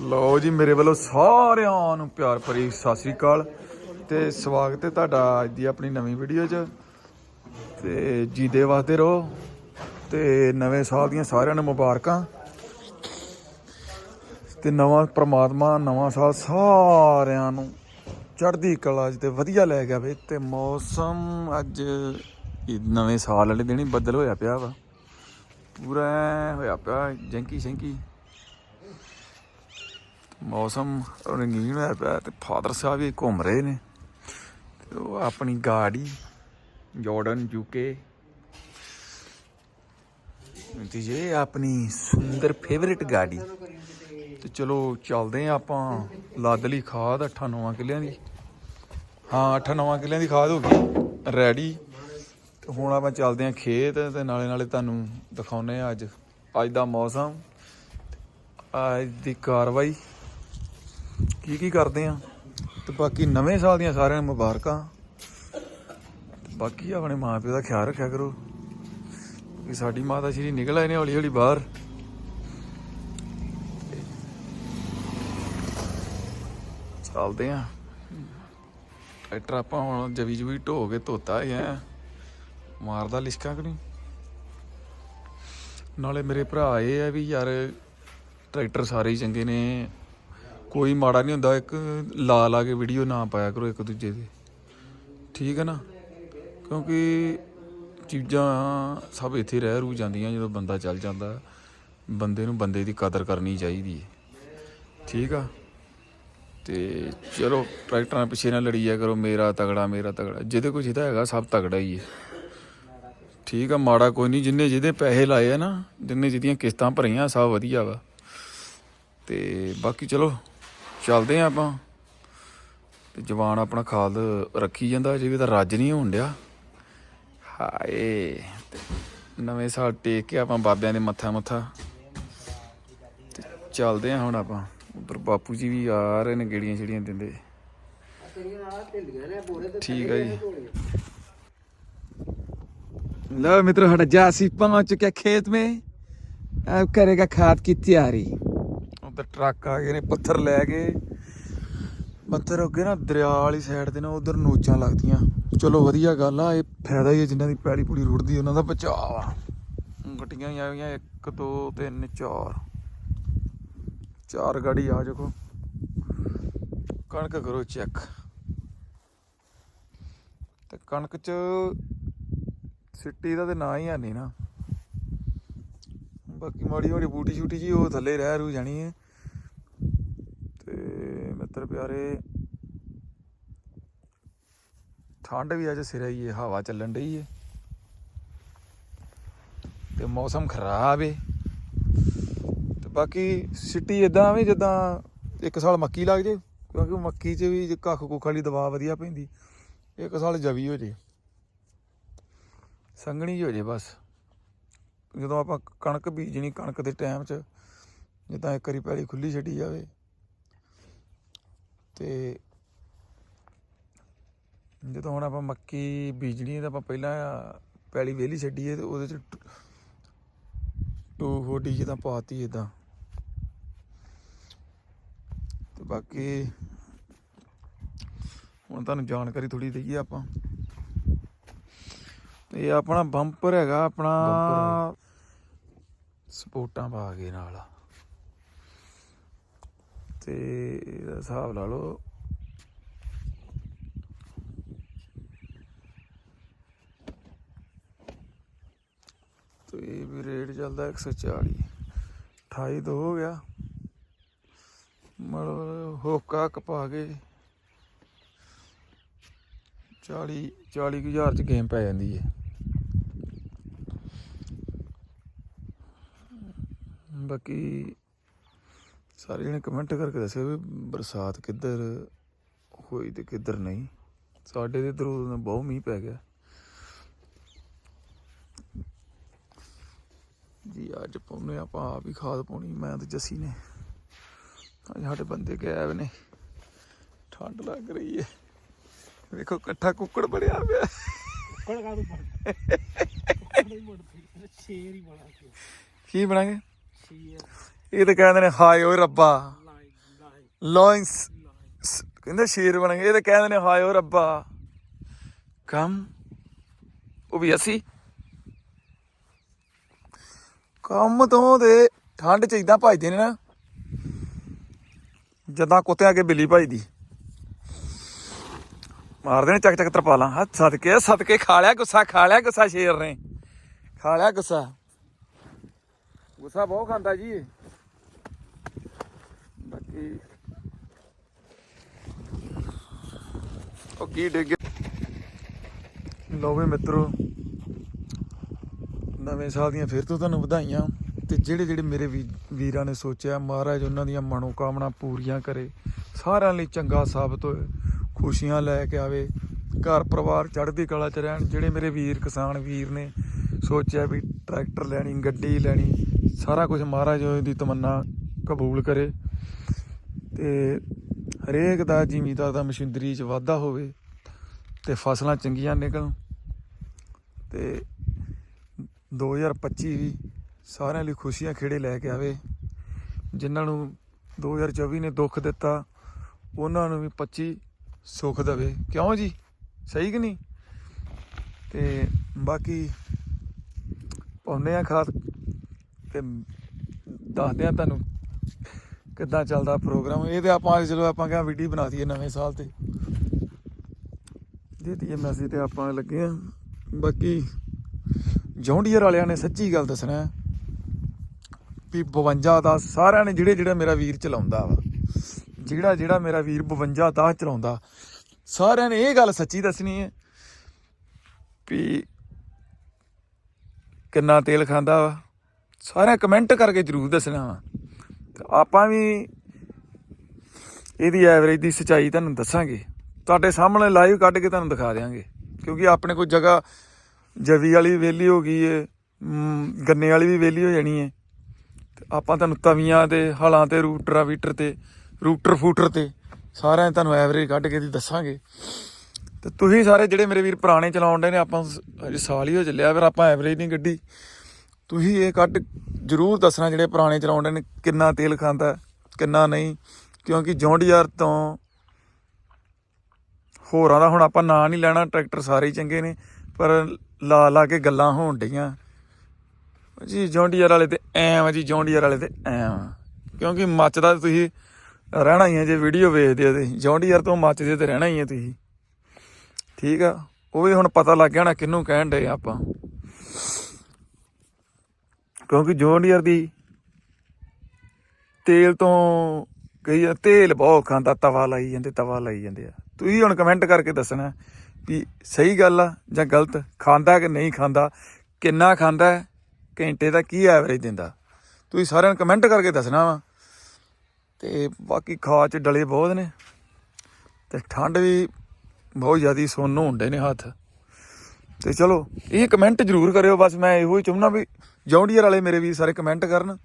ਲਓ ਜੀ, ਮੇਰੇ ਵੱਲੋਂ ਸਾਰਿਆਂ ਨੂੰ ਪਿਆਰ ਭਰੀ ਸਤਿ ਸ੍ਰੀ ਅਕਾਲ ਤੇ ਸਵਾਗਤ ਹੈ ਤੁਹਾਡਾ ਅੱਜ ਦੀ ਆਪਣੀ ਨਵੀਂ ਵੀਡੀਓ 'ਚ। ਤੇ ਜੀਦੇ ਵਾਸਤੇ ਰਹੋ ਤੇ ਨਵੇਂ ਸਾਲ ਦੀਆਂ ਸਾਰਿਆਂ ਨੂੰ ਮੁਬਾਰਕਾਂ। ਤੇ ਨਵਾਂ ਪ੍ਰਮਾਤਮਾ, ਨਵਾਂ ਸਾਲ ਸਾਰਿਆਂ ਨੂੰ ਚੜ੍ਹਦੀ ਕਲਾ 'ਚ ਤੇ ਵਧੀਆ ਲੈ ਗਿਆ ਵੇ ਤੇ ਮੌਸਮ ਅੱਜ ਨਵੇਂ ਸਾਲ ਵਾਲੇ ਦਿਨ ਹੀ ਬੱਦਲ ਹੋਇਆ ਪਿਆ ਵਾ। ਪੂਰਾ ਹੋਇਆ ਪਿਆ ਜੰਕੀ ਸ਼ੰਕੀ ਮੌਸਮ ਰੰਗੀਨ ਹੋਇਆ ਪਿਆ ਤੇ ਫਾਦਰ ਸਾਹਿਬ ਵੀ ਘੁੰਮ ਰਹੇ ਨੇ। ਤੇ ਉਹ ਆਪਣੀ ਗਾੜੀ, ਜਾਰਡਨ ਯੂਕੇ ਤੇ ਇਹ ਆਪਣੀ ਸੁੰਦਰ ਫੇਵਰਿਟ ਗਾੜੀ। ਤੇ ਚਲੋ, ਚੱਲਦੇ ਆ ਆਪਾਂ ਲੱਦ ਲਈ ਖਾਦ 8-9 ਕਿੱਲਿਆਂ ਦੀ। ਹਾਂ 8-9 ਕਿੱਲਿਆਂ ਦੀ ਖਾਦ ਹੋ ਗਈ ਰੈਡੀ ਤੇ ਹੁਣ ਆਪਾਂ ਚੱਲਦੇ ਆ ਖੇਤ, ਤੇ ਨਾਲੇ ਨਾਲੇ ਤੁਹਾਨੂੰ ਦਿਖਾਉਨੇ ਆ ਅੱਜ। ਅੱਜ ਦਾ ਮੌਸਮ ਅੱਜ ਦੀ ਕਾਰਵਾਈ। ਕੀ ਕੀ ਕਰਦੇ ਆ? ਤੇ ਬਾਕੀ ਨਵੇਂ ਸਾਲ ਦੀਆਂ ਸਾਰਿਆਂ ਨੂੰ ਮੁਬਾਰਕਾਂ। ਬਾਕੀ ਆਪਣੇ ਮਾਪਿਓ ਦਾ ਖਿਆਲ ਰੱਖਿਆ ਕਰੋ। ਕਿ ਸਾਡੀ ਮਾਤਾ ਸ਼੍ਰੀ ਨਿਕਲ ਆਏ ਨੇ ਹੌਲੀ ਹੌਲੀ ਬਾਹਰ। ਚੱਲਦੇ ਆ। ਟਰੈਕਟਰ ਆਪਾਂ ਹੁਣ ਜਵੀ ਜਵੀ ਢੋ ਕੇ ਧੋਤਾ ਹੀ ਆ। ਮਾਰਦਾ ਲਿਸ਼ਕਾਂ ਕਿ ਨਹੀਂ? ਨਾਲੇ ਮੇਰੇ ਭਰਾ ਇਹ ਆ ਵੀ ਯਾਰ, ਟਰੈਕਟਰ ਸਾਰੇ ਹੀ ਚੰਗੇ ਨੇ। ਕੋਈ ਮਾੜਾ ਨਹੀਂ ਹੁੰਦਾ, ਇੱਕ ਲਾ ਲਾ ਕੇ ਵੀਡੀਓ ਨਾ ਪਾਇਆ ਕਰੋ ਇੱਕ ਦੂਜੇ ਦੇ ਠੀਕ ਹੈ ਨਾ? ਕਿਉਂਕਿ ਚੀਜ਼ਾਂ ਸਭ ਇੱਥੇ ਰਹਿ ਰੂ ਜਾਂਦੀਆਂ, ਜਦੋਂ ਬੰਦਾ ਚੱਲ ਜਾਂਦਾ, ਬੰਦੇ ਨੂੰ ਬੰਦੇ ਦੀ ਕਦਰ ਕਰਨੀ ਚਾਹੀਦੀ ਹੈ। ਠੀਕ ਆ? ਤੇ ਚਲੋ, ਟਰੈਕਟਰਾਂ ਪਿੱਛੇ ਨਾ ਲੜੀ ਜਾ ਕਰੋ, ਮੇਰਾ ਤਗੜਾ ਮੇਰਾ ਤਗੜਾ। ਜਿਹਦੇ ਕੋਲ ਇਹਦਾ ਹੈਗਾ, ਸਭ ਤਗੜਾ ਹੀ ਹੈ। ਠੀਕ ਆ, ਮਾੜਾ ਕੋਈ ਨਹੀਂ, ਜਿੰਨੇ ਜਿਹਦੇ ਪੈਸੇ ਲਾਏ ਆ ਨਾ, ਜਿੰਨੇ ਜਿਹਦੀਆਂ ਕਿਸ਼ਤਾਂ ਭਰੀਆਂ, ਸਭ ਵਧੀਆ ਵਾ। ਤੇ ਬਾਕੀ ਚਲੋ ਚੱਲਦੇ ਆ ਆਪਾਂ ਤੇ ਜਵਾਨ ਆਪਣਾ ਖਾਦ ਰੱਖੀ ਜਾਂਦਾ ਅਜੇ ਵੀ ਤਾਂ ਰੱਜ ਨਹੀਂ ਹੋਣ ਡਿਆ ਹਾਏ ਤੇ ਨਵੇਂ ਸਾਲ ਟੇਕ ਕੇ ਆਪਾਂ ਬਾਬਿਆਂ ਦੇ ਮੱਥਾ ਮੱਥਾ ਤੇ ਚੱਲਦੇ ਆ ਹੁਣ ਆਪਾਂ ਉਧਰ ਬਾਪੂ ਜੀ ਵੀ ਆ ਰਹੇ ਨੇ ਗੇੜੀਆਂ ਛੜੀਆਂ ਦਿੰਦੇ ਠੀਕ ਹੈ ਜੀ लो मित्रों हटा जासी पहुंच चुके खेत में अब करेगा खाद की तैयारी ਉਧਰ ਟਰੱਕ ਆ ਗਏ ਨੇ, ਪੱਥਰ ਲੈ ਕੇ ਪੱਥਰ ਅੱਗੇ ਨਾ ਦਰਿਆ ਵਾਲੀ ਸਾਈਡ ਤੇ ਨਾ ਉਧਰ ਨੋਚਾਂ ਲੱਗਦੀਆਂ। ਚਲੋ ਵਧੀਆ ਗੱਲ ਆ, ਇਹ ਫਾਇਦਾ ਹੀ ਹੈ ਜਿਨ੍ਹਾਂ ਦੀ ਪੈੜੀ ਪੂੜੀ ਰੁੜਦੀ, ਉਹਨਾਂ ਦਾ ਬਚਾਅ ਆ। ਗੱਡੀਆਂ ਆ ਗਈਆਂ 1 2 3 4 ਚਾਰ ਗਾੜੀ ਆ ਜਾਕੋ ਕਣਕ ਕਰੋ ਚੈੱਕ ਤੇ ਕਣਕ ਚ ਸਿੱਟੀ ਦਾ ਤੇ ਨਾਂ ਹੀ ਹੈ ਨਹੀਂ ਨਾ। ਬਾਕੀ ਮਾੜੀ ਮਾੜੀ ਬੂਟੀ ਛੂਟੀ ਜੀ ਉਹ ਥੱਲੇ ਰਹਿ ਰੂ ਜਾਣੀ ਹੈ। ਮਿੱਤਰ ਪਿਆਰੇ, ਠੰਡ ਵੀ ਅੱਜ ਸਿਰ ਹੀ ਹੈ, ਹਵਾ ਚੱਲਣ ਡਈ ਹੈ। ਤੇ ਮੌਸਮ ਖਰਾਬ ਹੈ ਤੇ ਬਾਕੀ ਸਿੱਟੀ ਇਦਾਂ ਵੀ ਜਿੱਦਾਂ ਇੱਕ ਸਾਲ ਮੱਕੀ ਲੱਗ ਜੇ, ਕਿਉਂਕਿ ਮੱਕੀ 'ਚ ਵੀ ਕੱਖ ਕੁੱਖ ਵਾਲੀ ਦਵਾ ਵਧੀਆ ਪੈਂਦੀ। ਇੱਕ ਸਾਲ ਜਵੀ ਹੋ ਜੇ। ਸੰਘਣੀ ਹੋ ਜੇ ਬਸ। ਜਦੋਂ ਆਪਾਂ ਕਣਕ ਬੀਜਣੀ, ਕਣਕ ਦੇ ਟਾਈਮ 'ਚ ਜਿੱਦਾਂ ਇੱਕ ਵਾਰੀ ਪੈਲੀ ਖੁੱਲੀ ਛੱਡੀ ਜਾਵੇ ਤੇ ਜਦੋਂ ਹੁਣ ਆਪਾਂ ਮੱਕੀ ਬੀਜਣੀ ਹੈ ਤਾਂ ਆਪਾਂ ਪਹਿਲਾਂ ਪੈਲੀ ਵੇਲੀ ਛੱਡੀਏ ਤੇ ਉਹਦੇ 'ਚ ਟ- ਟੂ ਹੋਡੀ ਜਿੱਦਾਂ ਪਾਤੀ ਇਦਾਂ ਤੇ ਬਾਕੀ ਹੁਣ ਤੁਹਾਨੂੰ ਜਾਣਕਾਰੀ ਥੋੜੀ ਦਈਏ ਆਪਾਂ। ਇਹ ਆਪਣਾ ਬੰਪਰ ਹੈਗਾ ਆਪਣਾ ਸਪੋਰਟਾਂ ਪਾ ਕੇ ਨਾਲ। ਤੇ ਇਹਦਾ ਹਿਸਾਬ ਲਾ ਲਓ। ਤੇ ਇਹ ਵੀ ਰੇਟ ਚੱਲਦਾ 140 28 ਤੋਂ ਹੋ ਗਿਆ। ਮਤਲਬ ਹੋਕਾ ਕਪਾ ਕੇ 40 40 ਕੁ ਹਜ਼ਾਰ ਚ ਗੇਮ ਪੈ ਜਾਂਦੀ ਹੈ ਬਾਕੀ ਸਾਰੇ ਜਣੇ ਕਮੈਂਟ ਕਰਕੇ ਦੱਸਿਓ ਵੀ ਬਰਸਾਤ ਕਿੱਧਰ ਹੋਈ ਤੇ ਕਿੱਧਰ ਨਹੀਂ। ਸਾਡੇ ਤੇ ਇਧਰੋਂ ਬਹੁਤ ਮੀਂਹ ਪੈ ਗਿਆ। ਜੀ ਅੱਜ ਪਾਉਨੇ ਆਪਾਂ ਆਪ ਹੀ ਖਾਦ ਪਾਉਣੀ ਮੈਂ ਤੇ ਜੱਸੀ ਨੇ। ਅੱਜ ਸਾਡੇ ਬੰਦੇ ਗਾਇਬ ਨੇ। ਠੰਡ ਲੱਗ ਰਹੀ ਹੈ। ਵੇਖੋ ਇਕੱਠਾ ਕੁੱਕੜ ਬੜਿਆ ਪਿਆ। ਕੋਲ ਕਾਹਨੂੰ ਪੜ ਕੋਲ ਹੀ ਮੁੜ ਸ਼ੇਰ ਹੀ ਬਣਾ ਕੇ। ਕੀ ਬਣਾਗੇ? ਸ਼ੇਰ। ਇਹ ਤਾਂ ਕਹਿੰਦੇ ਨੇ, ਹਾਏ ਓਏ ਰੱਬਾ। ਲਾਈ ਲੌਇੰਸ ਕਹਿੰਦੇ ਸ਼ੇਰ ਬਣ ਗਏ, ਇਹ ਤਾਂ ਕਹਿੰਦੇ ਨੇ, ਹਾਏ ਓ ਰੱਬਾ। ਕੰਮ, ਉਹ ਵੀ ਅਸੀਂ। ਕੰਮ ਤੋਂ ਦੇ ਠੰਡ ਚ ਇਦਾਂ ਭਜਦੇ ਨੇ ਨਾ, ਜਦਾਂ ਕੁੱਤਿਆਂ ਅੱਗੇ ਬਿੱਲੀ ਭਜਦੀ। ਮਾਰਦੇ ਨੇ ਚੱਕ ਚੱਕ ਤਰਪਾਲਾਂ। ਹੱਥ ਸਦਕੇ ਸਦਕੇ ਖਾ ਲਿਆ, ਗੁੱਸਾ ਖਾ ਲਿਆ, ਗੁੱਸਾ ਸ਼ੇਰ ਨੇ। ਖਾ ਲਿਆ ਗੁੱਸਾ। ਗੁੱਸਾ ਬਹੁਤ ਖਾਂਦਾ ਜੀ ਇਹ ਉਹ ਕੀ ਡਿੱਗ ਲੋ ਵੀ ਮਿੱਤਰੋ, ਨਵੇਂ ਸਾਲ ਦੀਆਂ ਫਿਰ ਤੋਂ ਤੁਹਾਨੂੰ ਵਧਾਈਆਂ ਤੇ ਜਿਹੜੇ ਜਿਹੜੇ ਮੇਰੇ ਵੀ- ਵੀਰਾਂ ਨੇ ਸੋਚਿਆ, ਮਹਾਰਾਜ ਉਹਨਾਂ ਦੀਆਂ ਮਨੋਕਾਮਨਾ ਪੂਰੀਆਂ ਕਰੇ, ਸਾਰਿਆਂ ਲਈ ਚੰਗਾ ਸਾਬਤ ਹੋਏ, ਖੁਸ਼ੀਆਂ ਲੈ ਕੇ ਆਵੇ, ਘਰ ਪਰਿਵਾਰ ਚੜ੍ਹਦੀ ਕਲਾ ਚ ਰਹਿਣ, ਜਿਹੜੇ ਮੇਰੇ ਵੀਰ ਕਿਸਾਨ ਵੀਰ ਨੇ ਸੋਚਿਆ ਵੀ ਟਰੈਕਟਰ ਲੈਣੀ, ਗੱਡੀ ਲੈਣੀ, ਸਾਰਾ ਕੁਝ ਮਹਾਰਾਜ ਦੀ ਤਮੰਨਾ ਕਬੂਲ ਕਰੇ। ਤੇ ਹਰੇਕ ਦਾ ਜ਼ਿਮੀਦਾਰ ਦਾ ਮਸ਼ੀਨਰੀ 'ਚ ਵਾਧਾ ਹੋਵੇ ਤੇ ਫਸਲਾਂ ਚੰਗੀਆਂ ਨਿਕਲਣ ਤੇ 2025 ਵੀ ਸਾਰਿਆਂ ਲਈ ਖੁਸ਼ੀਆਂ ਖੇੜੇ ਲੈ ਕੇ ਆਵੇ। ਜਿਨ੍ਹਾਂ ਨੂੰ 2024 ਨੇ ਦੁੱਖ ਦਿੱਤਾ, ਉਹਨਾਂ ਨੂੰ ਵੀ 25 ਸੁੱਖ ਦੇਵੇ। ਕਿਉਂ ਜੀ? ਸਹੀ ਕਿ ਨਹੀਂ? ਤੇ ਬਾਕੀ ਪਾਉਂਦੇ ਆ ਖਾਦ ਤੇ ਦੱਸਦੇ ਆ ਤੁਹਾਨੂੰ ਕਿੱਦਾਂ ਚੱਲਦਾ ਪ੍ਰੋਗਰਾਮ? ਇਹ ਤੇ ਆਪਾਂ ਚਲੋ ਆਪਾਂ ਕਿਹਾ ਵੀਡੀਓ ਬਣਾ ਦਈਏ ਨਵੇਂ ਸਾਲ ਤੇ। ਦੇ ਦਈਏ ਮੈਸੇਜ ਤੇ ਆਪਾਂ ਲੱਗੇ ਆ। ਬਾਕੀ ਜੌਂਡੀਅਰ ਵਾਲਿਆਂ ਨੇ ਸੱਚੀ ਗੱਲ ਦੱਸਣਾ ਵੀ 52 ਦਾ ਸਾਰਿਆਂ ਨੇ ਜਿਹੜੇ ਜਿਹੜਾ ਮੇਰਾ ਵੀਰ ਚਲਾਉਂਦਾ ਵਾ, ਜਿਹੜਾ ਜਿਹੜਾ ਮੇਰਾ ਵੀਰ 52 ਦਾ ਚਲਾਉਂਦਾ, ਸਾਰਿਆਂ ਨੇ ਇਹ ਗੱਲ ਸੱਚੀ ਦੱਸਣੀ ਹੈ ਵੀ ਕਿੰਨਾ ਤੇਲ ਖਾਂਦਾ ਵਾ। ਸਾਰਿਆਂ ਕਮੈਂਟ ਕਰਕੇ ਜਰੂਰ ਦੱਸਣਾ ਵਾ। ਆਪਾਂ ਵੀ ਇਹਦੀ ਐਵਰੇਜ ਦੀ ਸਚਾਈ ਤੁਹਾਨੂੰ ਦੱਸਾਂਗੇ। ਤੁਹਾਡੇ ਸਾਹਮਣੇ ਲਾਈਵ ਕੱਢ ਕੇ ਤੁਹਾਨੂੰ ਦਿਖਾ ਦਿਆਂਗੇ। ਕਿਉਂਕਿ ਆਪਣੇ ਕੋਲ ਜਗ੍ਹਾ, ਜਵੀ ਵਾਲੀ ਵੀ ਵਿਹਲੀ ਹੋ ਗਈ ਏ ਗੰਨੇ ਵਾਲੀ ਵੀ ਵਿਹਲੀ ਹੋ ਜਾਣੀ ਏ। ਤੇ ਆਪਾਂ ਤੁਹਾਨੂੰ ਤਵੀਆਂ ਤੇ, ਹਲਾਂ ਤੇ, ਰੂਟਰਾਂ ਵੀਟਰ ਤੇ, ਰੂਟਰ ਫੂਟਰ ਤੇ ਸਾਰਿਆਂ ਤੁਹਾਨੂੰ ਐਵਰੇਜ ਕੱਢ ਕੇ ਦੀ ਦੱਸਾਂਗੇ। ਤੇ ਤੁਸੀਂ ਸਾਰੇ ਜਿਹੜੇ ਮੇਰੇ ਵੀਰ ਪੁਰਾਣੇ ਚਲਾਉਣ ਦੇ ਨੇ, ਆਪਾਂ ਸ- ਸਾਲ ਹੀ ਹੋ ਚੱਲਿਆ, ਫਿਰ ਆਪਾਂ ਐਵਰੇਜ ਨਹੀਂ ਗੱਡੀ ਤੁਸੀਂ ਇਹ ਕੱਢ ਜਰੂਰ ਦੱਸਣਾ ਜਿਹੜੇ ਪੁਰਾਣੇ ਚਲਾਉਂਦੇ ਨੇ, ਕਿੰਨਾ ਤੇਲ ਖਾਂਦਾ, ਕਿੰਨਾ ਨਹੀਂ, ਕਿਉਂਕਿ ਜੌਂਡੀਆਰ ਤੋਂ ਹੋਰਾਂ ਦਾ ਹੁਣ ਆਪਾਂ ਨਾਂ ਨਹੀਂ ਲੈਣਾ, ਟਰੈਕਟਰ ਸਾਰੇ ਚੰਗੇ ਨੇ, ਪਰ ਲਾ ਲਾ ਕੇ ਗੱਲਾਂ ਹੋਣ ਡਈਆਂ। ਜੀ, ਜੌਂਡੀਆਰ ਵਾਲੇ ਤੇ ਐਂ ਆ ਜੀ, ਜੌਂਡੀਆਰ ਵਾਲੇ ਤੇ ਐਂ ਆ। ਕਿਉਂਕਿ ਮੱਚਦਾ ਤੁਸੀਂ ਰਹਿਣਾ ਹੀ ਹੈ ਜੇ ਵੀਡੀਓ ਵੇਖਦੇ ਹੋ ਤੇ, ਜੌਂਡੀਆਰ ਤੋਂ ਮੱਚਦੇ ਤੇ ਰਹਿਣਾ ਹੀ ਹੈ ਤੁਸੀਂ। ਠੀਕ ਆ, ਉਹ ਵੀ ਹੁਣ ਪਤਾ ਲੱਗ ਗਿਆ ਨਾ ਕਿਹਨੂੰ ਕਹਿਣ ਡਏ ਆਪਾਂ। ਕਿਉਂਕਿ ਜੌਂਡੀਅਰ ਦੀ ਤੇਲ ਤੋਂ ਕਈ ਆ, ਤੇਲ ਬਹੁਤ ਖਾਂਦਾ ਤਵਾ ਲਾਈ ਜਾਂਦੇ ਤਵਾ ਲਾਈ ਜਾਂਦੇ ਆ। ਤੁਸੀਂ ਹੁਣ ਕਮੈਂਟ ਕਰਕੇ ਦੱਸਣਾ ਵੀ ਸਹੀ ਗੱਲ ਆ ਜਾਂ ਗਲਤ? ਖਾਂਦਾ ਕਿ ਨਹੀਂ ਖਾਂਦਾ? ਕਿੰਨਾ ਖਾਂਦਾ ਘੰਟੇ ਦਾ ਕੀ ਐਵਰੇਜ ਦਿੰਦਾ? ਤੁਸੀਂ ਸਾਰਿਆਂ ਨੂੰ ਕਮੈਂਟ ਕਰਕੇ ਦੱਸਣਾ ਵਾ। ਤੇ ਬਾਕੀ ਖਾ ਚ ਡਲੇ ਬਹੁਤ ਨੇ ਤੇ ਠੰਡ ਵੀ ਬਹੁਤ ਜ਼ਿਆਦੀ ਸੁੰਨ ਹੁੰਦੇ ਨੇ ਹੱਥ। ਤੇ ਚਲੋ, ਇਹ ਕਮੈਂਟ ਜ਼ਰੂਰ ਕਰਿਓ, ਬਸ ਮੈਂ ਇਹੋ ਹੀ ਚਾਹੁੰਦਾ ਵੀ ਜੌਂਡੀਅਰ ਵਾਲੇ ਮੇਰੇ ਵੀਰ ਸਾਰੇ ਕਮੈਂਟ ਕਰਨ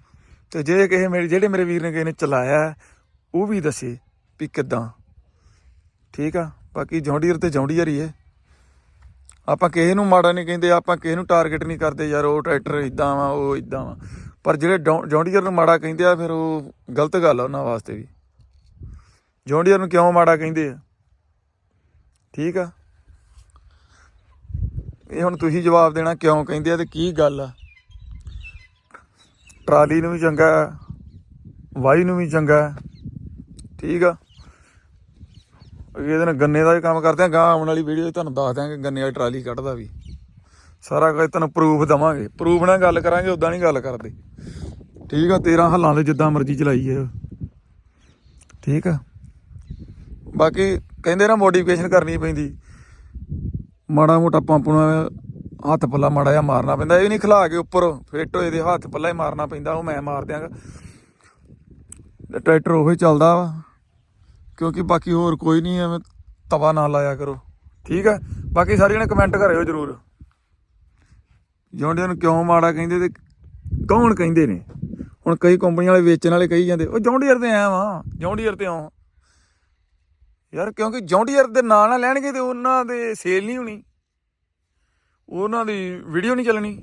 ਤੇ ਜੇ ਕਿਸੇ ਮੇਰੇ ਜਿਹੜੇ ਮੇਰੇ ਵੀਰ ਨੇ ਕਿਸੇ ਨੇ ਚਲਾਇਆ ਉਹ ਵੀ ਦੱਸੇ ਵੀ ਕਿਦਾਂ। ਠੀਕ ਆ? ਬਾਕੀ ਜੌਂਡੀਅਰ ਤੇ ਜੌਂਡੀਅਰ ਹੀ ਹੈ। ਆਪਾਂ ਕਿਸੇ ਨੂੰ ਮਾੜਾ ਨਹੀਂ ਕਹਿੰਦੇ, ਆਪਾਂ ਕਿਸੇ ਨੂੰ ਟਾਰਗੇਟ ਨਹੀਂ ਕਰਦੇ, ਯਾਰ ਉਹ ਟਰੈਕਟਰ ਇਦਾਂ ਵਾ, ਉਹ ਇਦਾਂ ਵਾ। ਪਰ ਜਿਹੜੇ ਜੌਂ- ਜੌਂਡੀਅਰ ਨੂੰ ਮਾੜਾ ਕਹਿੰਦੇ ਆ, ਫਿਰ ਉਹ ਗਲਤ ਗੱਲ ਆ ਉਹਨਾਂ ਵਾਸਤੇ ਵੀ। ਜੌਂਡੀਅਰ ਨੂੰ ਕਿਉਂ ਮਾੜਾ ਕਹਿੰਦੇ ਆ? ਠੀਕ ਆ? ਇਹ ਹੁਣ ਤੁਸੀਂ ਜਵਾਬ ਦੇਣਾ ਕਿਉਂ ਕਹਿੰਦੇ ਆ ਤੇ ਕੀ ਗੱਲ ਆ? ਟਰਾਲੀ ਨੂੰ ਵੀ ਚੰਗਾ ਹੈ, ਵਾਈ ਨੂੰ ਵੀ ਚੰਗਾ ਠੀਕ ਆ? ਇਹਦੇ ਨਾਲ ਗੰਨੇ ਦਾ ਵੀ ਕੰਮ ਕਰਦੇ ਆ ਗਾਂ ਆਉਣ ਵਾਲੀ ਵੀਡੀਓ ਤੁਹਾਨੂੰ ਦੱਸ ਦਿਆਂਗੇ ਗੰਨੇ ਵਾਲੀ ਟਰਾਲੀ ਕੱਢਦਾ ਵੀ। ਸਾਰਾ ਕੁਝ ਤੁਹਾਨੂੰ ਪ੍ਰੂਫ ਦਵਾਂਗੇ। ਪ੍ਰੂਫ ਨਾਲ ਗੱਲ ਕਰਾਂਗੇ ਉਦਾਂ ਨਹੀਂ ਗੱਲ ਕਰਦੇ। ਠੀਕ ਆ 13 ਹੱਲਾਂ ਦੇ ਜਿੱਦਾਂ ਮਰਜ਼ੀ ਚਲਾਈ ਹੈ ਠੀਕ ਆ? ਬਾਕੀ ਕਹਿੰਦੇ ਨਾ ਮੋਡੀਫਿਕੇਸ਼ਨ ਕਰਨੀ ਪੈਂਦੀ। ਮਾੜਾ ਮੋਟਾ ਪੰਪ ਨੂੰ ਹੱਥ ਪੱਲਾ ਮਾੜਾ ਜਿਹਾ ਮਾਰਨਾ ਪੈਂਦਾ, ਇਹ ਨਹੀਂ ਖਿਲਾ ਕੇ ਉੱਪਰ ਫਿੱਟ ਹੋਏ ਦੇ ਹੱਥ ਪੱਲਾ ਹੀ ਮਾਰਨਾ ਪੈਂਦਾ, ਉਹ ਮੈਂ ਮਾਰ ਦਿਆਂਗਾ। ਤੇ ਟਰੈਕਟਰ ਉਹੀ ਚੱਲਦਾ ਵਾ, ਕਿਉਂਕਿ ਬਾਕੀ ਹੋਰ ਕੋਈ ਨਹੀਂ, ਐਵੇਂ ਤਵਾ ਨਾ ਲਾਇਆ ਕਰੋ। ਠੀਕ ਹੈ? ਬਾਕੀ ਸਾਰੇ ਜਣੇ ਕਮੈਂਟ ਕਰਿਓ ਜਰੂਰ। ਜੌਂਡੀਆਂ ਨੂੰ ਕਿਉਂ ਮਾੜਾ ਕਹਿੰਦੇ ਤੇ ਕੌਣ ਕਹਿੰਦੇ ਨੇ? ਹੁਣ ਕਈ ਕੰਪਨੀਆਂ ਵਾਲੇ ਵੇਚਣ ਵਾਲੇ ਕਹੀ ਜਾਂਦੇ, ਉਹ ਜੌਂਡੀਅਰ ਤੇ ਆਇਆ ਵਾ ਜੌਂਡੀਅਰ ਤੇ ਆਉਂ। ਯਾਰ ਕਿਉਂਕਿ ਜੌਂਡੀਅਰ ਦੇ ਨਾਂ ਨਾ ਲੈਣਗੇ ਤੇ ਉਹਨਾਂ ਦੇ ਸੇਲ ਨਹੀਂ ਹੋਣੀ। ਉਹਨਾਂ ਦੀ ਵੀਡੀਓ ਨਹੀਂ ਚੱਲਣੀ।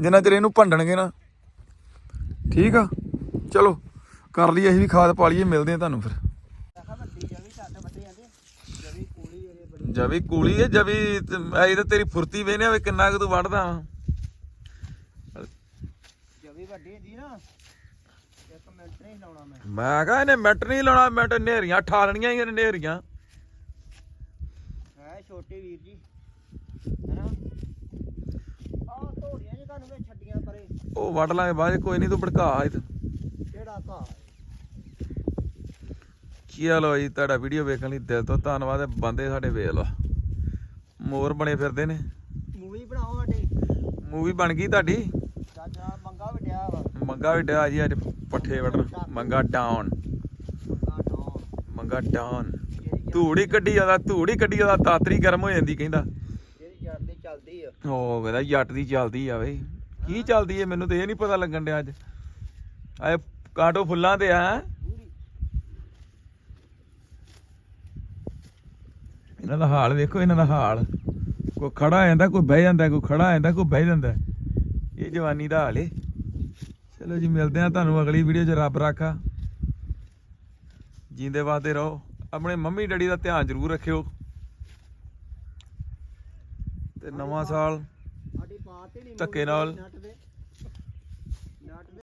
ਜਿੰਨਾ ਚਿਰ ਇਹਨੂੰ ਭੰਡਣਗੇ ਨਾ। ਠੀਕ ਆ? ਚਲੋ, ਕਰ ਲਈ ਅਸੀਂ ਵੀ ਖਾਦ ਪਾ ਲਈਏ, ਮਿਲਦੇ ਆ ਤੁਹਾਨੂੰ ਫਿਰ। ਜਵੀ ਕੋਲੀ ਜਵੀ ਕੂਲੀ ਹੈ ਜਵੀ ਐ ਤਾਂ ਤੇਰੀ ਫੁਰਤੀ ਵੇਨੇ ਵੇ ਕਿੰਨਾ ਕੁ ਤੂੰ ਵੱਢਦਾ ਜਵੀ ਵੱਡੀ ਹੁੰਦੀ ਨਾ। ਮਿੰਟ ਨਹੀਂ ਲਾਉਣਾ ਮੈਂ। ਮੈਂ ਕਹਾ ਇਹਨੇ ਮਿੰਟ ਨਹੀਂ ਲਾਉਣਾ ਮਿੰਟ ਨੇਰੀਆਂ ਠਾਲਣੀਆਂ ਹੀ ਨੇ ਨੇਰੀਆਂ ਹੈ ਛੋਟੇ ਵੀਰ ਜੀ। ਹੈਨਾ? ਆਹ ਧੋੜੀਆਂ ਜੀ ਤੁਹਾਨੂੰ ਮੈਂ ਛੱਡੀਆਂ ਪਰੇ। ਉਹ ਵੱਢ ਲਾਂਗੇ ਬਾਅਦ 'ਚ, ਕੋਈ ਨਹੀਂ ਤੂੰ ਭੜਕਾ ਇਹ ਕਿਹੜਾ ਘਾਹ? ਚਲੋ ਜੀ ਤੁਹਾਡਾ ਵੀਡੀਓ ਵੇਖਣ ਲਈ ਦਿਲ ਤੋਂ ਧੰਨਵਾਦ ਹੈ। ਬੰਦੇ ਸਾਡੇ ਵੇਖ ਲਓ। ਮੋਰ ਬਣੇ ਫਿਰਦੇ ਨੇ। ਮੂਵੀ ਬਣਾਓ ਸਾਡੇ। ਮੂਵੀ ਬਣ ਗਈ ਤੁਹਾਡੀ? ਚਾਚਾ ਮੰਗਾ ਵਟਿਆ ਵਾ। ਮੰਗਾ ਵੀ ਡਿਆ ਜੀ ਅੱਜ। ਪੱਠੇ ਵੱਢਣ। ਮੰਗਾ ਡਾਊਨ ਮੰਗਾ ਜੜ- ਧੂੜੀ ਕੱਢੀ ਜਾਂਦਾ ਧੂੜੀ ਕੱਢੀ ਜਾਂਦਾ ਦਾਤਰੀ ਗਰਮ ਹੋ ਜਾਂਦੀ ਕਹਿੰਦਾ। ਚੱਲਦੀ ਆ। ਉਹ ਕਹਿੰਦਾ ਜੱਟ ਦੀ ਚੱਲਦੀ ਆ ਵੇ ਕੀ ਚੱਲਦੀ ਏ ਮੈਨੂੰ ਤੇ ਇਹ ਨਹੀਂ ਪਤਾ ਲੱਗਣ ਡਿਆ ਅੱਜ। ਆਏ ਕਾਂਟੋ ਫੁੱਲਾਂ ਤੇ ਆ। ਇਹਨਾਂ ਦਾ ਹਾਲ ਵੇਖੋ ਇਹਨਾਂ ਦਾ ਹਾਲ। ਕੋਈ ਖੜਾ ਹੋ ਜਾਂਦਾ ਕੋਈ ਬਹਿ ਜਾਂਦਾ ਕੋਈ ਖੜਾ ਹੋ ਜਾਂਦਾ ਕੋਈ ਬਹਿ ਜਾਂਦਾ। ਇਹ ਜਵਾਨੀ ਦਾ ਹਾਲ ਏ। ਚਲੋ ਜੀ ਮਿਲਦੇ ਆ ਤੁਹਾਨੂੰ ਅਗਲੀ ਵੀਡੀਓ 'ਚ ਰੱਬ ਰਾਖਾ। ਜੀਂਦੇ ਵਾਦੇ ਰਹੋ। ਆਪਣੇ ਮੰਮੀ ਡੈਡੀ ਦਾ ਧਿਆਨ ਜ਼ਰੂਰ ਰੱਖਿਓ। ਤੇ ਨਵਾਂ ਸਾਲ ਧੱਕੇ ਨਾਲ।